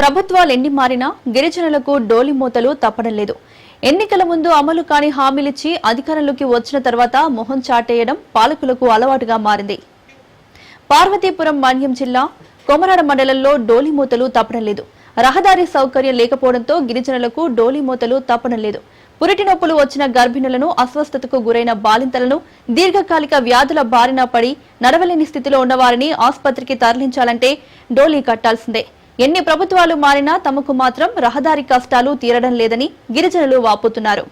ప్రభుత్వాలు ఎన్ని మారినా గిరిజనులకు డోలి మూతలు తప్పడం లేదు. ఎన్నికల ముందు అమలు కాని హామీలిచ్చి అధికారంలోకి వచ్చిన తర్వాత మొహం చాటేయడం పాలకులకు అలవాటుగా మారింది. పార్వతీపురం మాన్యం జిల్లా కొమరాడ మండలంలో డోలి మూతలు తప్పడం లేదు. రహదారి సౌకర్యం లేకపోవడంతో గిరిజనులకు డోలి మూతలు తప్పడం లేదు. పురిటి నొప్పులు వచ్చిన గర్భిణులను అస్వస్థతకు గురైన బాలింతలను దీర్ఘకాలిక వ్యాధుల బారిన పడి నడవలేని స్థితిలో ఉన్నవారిని ఆసుపత్రికి తరలించాలంటే డోలీ కట్టాల్సిందే. ఎన్ని ప్రభుత్వాలు మారినా తమకు మాత్రం రహదారి కష్టాలు తీరడం లేదని గిరిజనులు వాపోతున్నారు.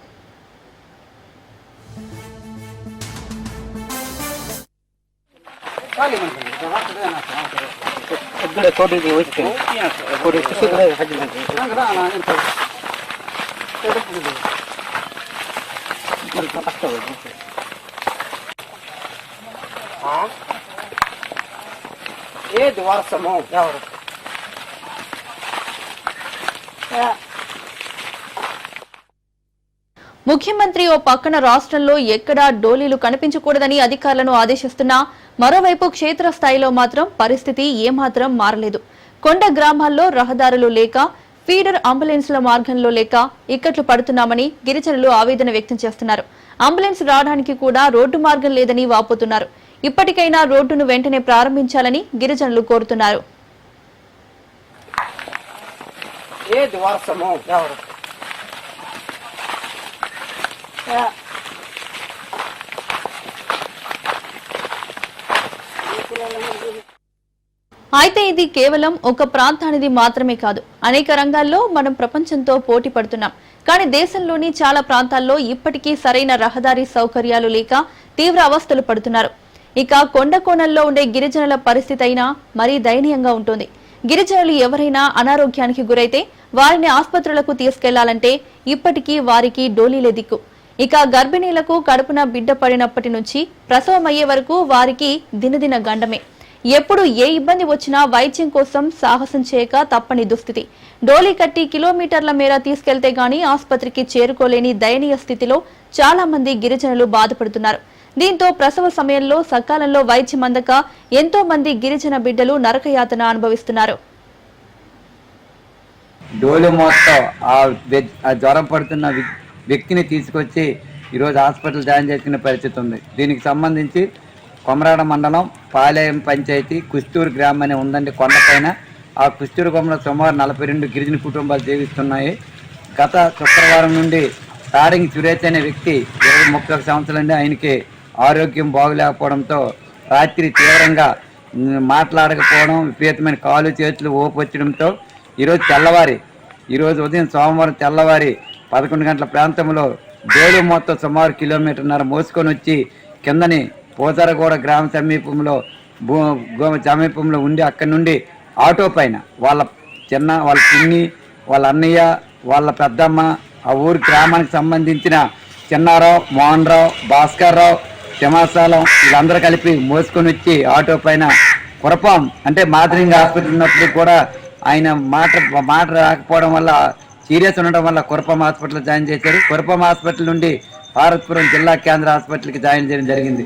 ఏ ద్వారసమో ఎవరు? ముఖ్యమంత్రి ఓ పక్కన రాష్ట్రంలో ఎక్కడా డోలీలు కనిపించకూడదని అధికారులను ఆదేశిస్తున్నా మరోవైపు క్షేత్రస్థాయిలో మాత్రం పరిస్థితి ఏమాత్రం మారలేదు. కొండ గ్రామాల్లో రహదారులు లేక ఫీడర్ అంబులెన్స్ల మార్గంలో లేక ఇక్కట్లు పడుతున్నామని గిరిజనులు ఆవేదన వ్యక్తం చేస్తున్నారు. అంబులెన్స్ రావడానికి కూడా రోడ్డు మార్గం లేదని వాపోతున్నారు. ఇప్పటికైనా రోడ్డును వెంటనే ప్రారంభించాలని గిరిజనులు కోరుతున్నారు. వర్షము ఎవరు? అయితే ఇది కేవలం ఒక ప్రాంతానిది మాత్రమే కాదు. అనేక రంగాల్లో మనం ప్రపంచంతో పోటీ పడుతున్నాం. కానీ దేశంలోని చాలా ప్రాంతాల్లో ఇప్పటికీ సరైన రహదారి సౌకర్యాలు లేక తీవ్ర అవస్థలు పడుతున్నారు. ఇక కొండ కోణంలో ఉండే గిరిజనుల పరిస్థితి అయినా మరీ దయనీయంగా ఉంటుంది. గిరిజనులు ఎవరైనా అనారోగ్యానికి గురైతే వారిని ఆసుపత్రులకు తీసుకెళ్ళాలంటే ఇప్పటికీ వారికి డోలీలే దిక్కు. ఇక గర్భిణీలకు కడుపున బిడ్డ పడినప్పటి నుంచి ప్రసవం అయ్యే వరకు వారికి దినదిన గండమే. ఎప్పుడు ఏ ఇబ్బంది వచ్చినా వైద్యం కోసం సాహసం చేయక తప్పని దుస్థితి. డోలీ కట్టి కిలోమీటర్ల మేర తీసుకెళ్తే గాని ఆసుపత్రికి చేరుకోలేని దయనీయ స్థితిలో చాలా మంది గిరిజనులు బాధపడుతున్నారు. దీంతో ప్రసవ సమయంలో సకాలంలో వైద్యం అందక ఎంతో మంది గిరిజన బిడ్డలు నరకయాతన అనుభవిస్తున్నారు. డోలు మొత్తం ఆ జ్వరం పడుతున్న వ్యక్తిని తీసుకొచ్చి ఈరోజు హాస్పిటల్ జాయిన్ చేసుకునే పరిస్థితి ఉంది. దీనికి సంబంధించి కొమరాడ మండలం పాలేయం పంచాయతీ కుస్తూరు గ్రామం అనే ఉందండి కొండపైన ఆ కుస్తూరు కొమ్మలో సుమారు నలభై రెండు గిరిజన కుటుంబాలు జీవిస్తున్నాయి. గత శుక్రవారం నుండి తారింగ్ సురేష్ అనే వ్యక్తి ఇరవై ముప్పై ఒక సంవత్సరాలండి ఆయనకి ఆరోగ్యం బాగలేకపోవడంతో రాత్రి తీవ్రంగా మాట్లాడకపోవడం విపరీతమైన కాలు చేతులు ఊపొచ్చడంతో ఈరోజు తెల్లవారి ఈరోజు ఉదయం సోమవారం తెల్లవారి పదకొండు గంటల ప్రాంతంలో దేవుడు మొత్తం సుమారు కిలోమీటర్న్నర మోసుకొని వచ్చి కిందని పోతారగూడ గ్రామ సమీపంలో భూ సమీపంలో ఉండి అక్కడి నుండి ఆటో పైన వాళ్ళ చిన్న వాళ్ళ పిన్ని వాళ్ళ అన్నయ్య వాళ్ళ పెద్దమ్మ ఆ ఊరి గ్రామానికి సంబంధించిన చిన్నారావు మోహన్ రావు భాస్కర్ రావు సింహాసాలం వీళ్ళందరూ కలిపి మోసుకొని వచ్చి ఆటో పైన కురపం అంటే మాదిరింగ్ హాస్పిటల్ ఉన్నప్పుడు కూడా ఆయన మాట మాట రాకపోవడం వల్ల సీరియస్ ఉండడం వల్ల కురపం హాస్పిటల్ జాయిన్ చేశారు. కురపం హాస్పిటల్ నుండి భారత్పురం జిల్లా కేంద్ర హాస్పిటల్కి జాయిన్ చేయడం జరిగింది.